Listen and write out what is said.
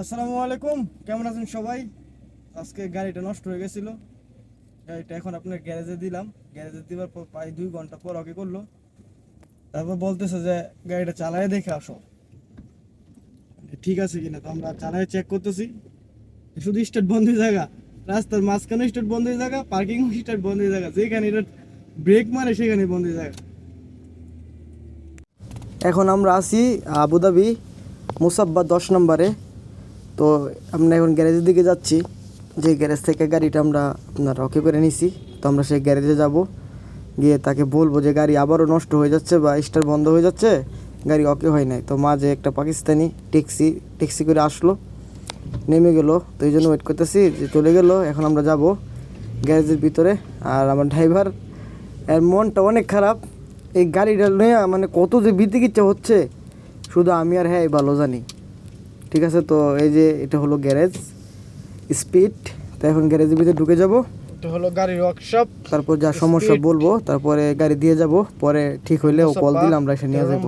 আসসালামু আলাইকুম, কেমন আছেন সবাই? আজকে গাড়িটা নষ্ট হয়ে গেছিল। গাড়িটা এখন আপনার গ্যারেজে দিলাম। গ্যারেজে দেওয়ার পর প্রায় দুই ঘণ্টা পর ওকে করল। তারপর বলতেছে যে, গাড়িটা চালায় দেখে আসো। ঠিক আছে কিনা, তো আমরা চালায় চেক করতেছি। শুধু স্টার্ট বন্ধ হয়ে জায়গা রাস্তার মাঝখানে স্টার্ট বন্ধ হয়ে জায়গা পার্কিং স্টার্ট বন্ধ হয়ে জায়গা যেখানে এটা ব্রেক মারে, সেখানে বন্ধ হয়ে জায়গা এখন আমরা আছি আবুধাবি মুসাব্বা দশ নম্বরে। তো আমরা এখন গ্যারেজের দিকে যাচ্ছি। যে গ্যারেজ থেকে গাড়িটা আমরা আপনার ওকে করে নিছি। তো আমরা সেই গ্যারেজে যাব। গিয়ে তাকে বলব যে, গাড়ি আবারও নষ্ট হয়ে যাচ্ছে বা স্টার বন্ধ হয়ে যাচ্ছে। গাড়ি ওকে হয় নাই। তো মাঝে একটা পাকিস্তানি ট্যাক্সি ট্যাক্সি করে আসলো। নেমে গেল। তো এই জন্য ওয়েট করতেছি যে চলে গেল। এখন আমরা যাব গ্যারেজের ভিতরে। আর আমার ড্রাইভার এর মনটা অনেক খারাপ। এই গাড়িটা নিয়ে মানে কত যে বিতিকিচ্ছা হচ্ছে। শুধু আমি আর হ্যাঁ ভালো জানি। ঠিক আছে? তো এই যে এটা হলো গ্যারেজ স্পিড। তো এখন গ্যারেজের ভিতরে ঢুকে যাব। এটা হলো গাড়ির ওয়ার্কশপ তারপর যা সমস্যা বলব তারপরে গাড়ি দিয়ে যাব। পরে ঠিক হইলে ও কল দিলে আমরা এসে নিয়ে যাব।